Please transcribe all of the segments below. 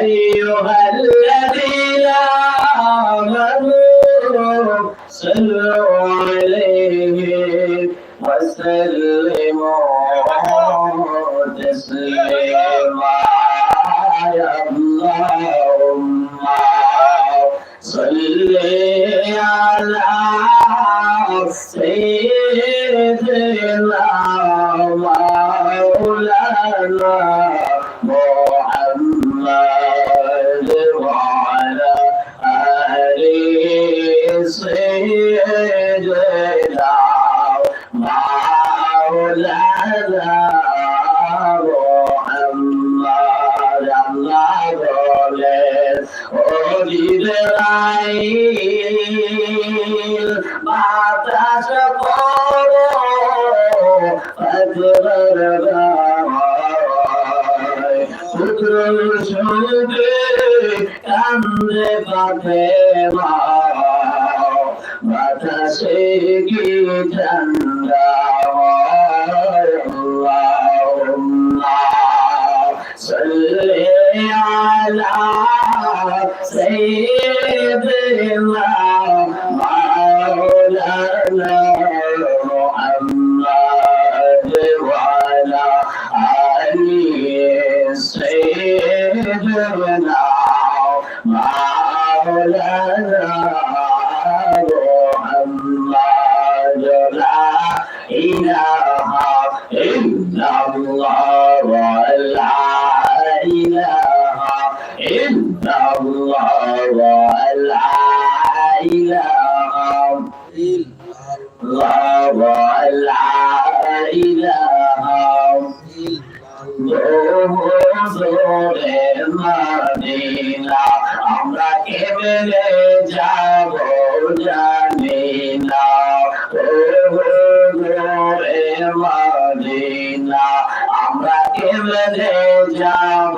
أيها الذين آمنوا صلوا عليه وسلموا تسليما يا اللهم صل على سيدنا কান্দে মা বাতাসে কি ঠান্ডা مولانا محمد سيدنا مولانا محمد لا إله إلا الله. মদিনা আমরা কেবলে যাব জানি না আমরা কেবলে যাব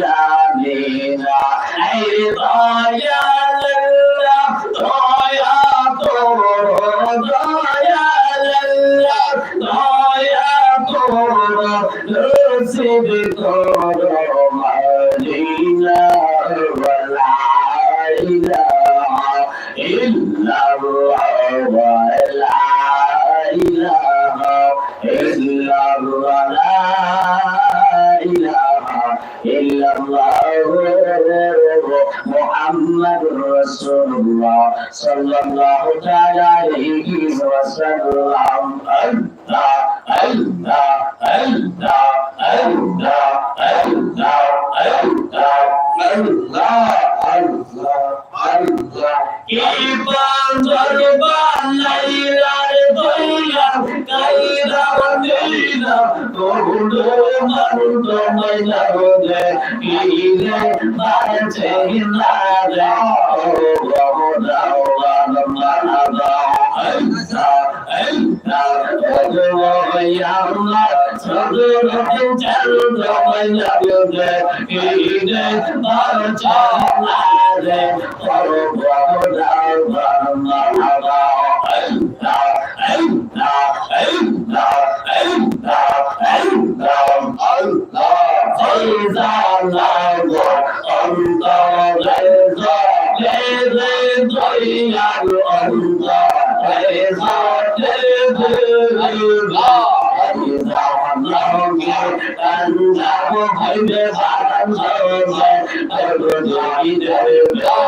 জানি না এই দয়াল্লাহ দয়া তোর দয়াল্লাহ দয়া তোর নসিব করো। মুহাম্মাদুর রাসূলুল্লাহ সাল্লাল্লাহু তাআলা আলাইহি ওয়াসাল্লাম আল্লাহ আল্লাহ আল্লাহ আল্লাহ আল্লাহ আল্লাহ আল্লাহ আল্লাহ আল্লাহ ইবান জরবান লাইলার hundo marundo mai na rode ile mate hinare o bravo da ola na manada aita aita odo yamla sadu rokin charudo mai na rode ile mate hinare o bravo da ola na manada aita reza la go anta reza reza doya anta reza reza reza reza la go anta reza reza reza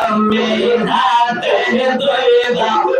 আমি হাতে ধরে দাও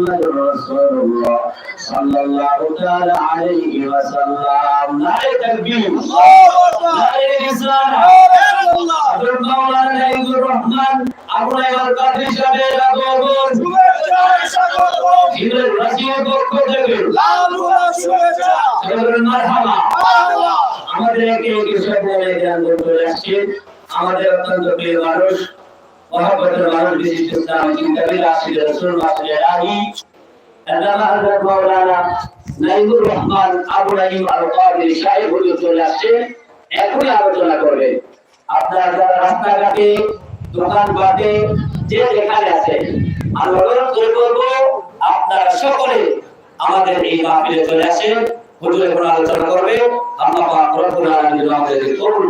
غيظا غيظا يا أنت غيظا মুহাম্মাদুর রাসূলুল্লাহ সাল্লাল্লাহু তাআলা আলাইহি ওয়াসাল্লাম নারে তাকবীর নারে রিসালাত আব্দুল মাওলানা নাইমুর রহমান আবু নাইমার কাদরি সাহেবের আগমন ঈদের রাশিয়ার পক্ষ থেকে সকলের মারহাবা আমাদের একে একে সব বলে জ্ঞান করে আসছে আমাদের অত্যন্ত প্রিয় মানুষ মহাপতের মানুষ বিশিষ্ট ইসলাম চিন্তাবিদ আসিল রসুল মাসুল আলী। আল্লামা হযরত আপনারা সকলে আমাদের এই মাহফিলে চলে আসেন। হুজুর এখন আলোচনা করবে। আল্লাহ আমাদের কবুল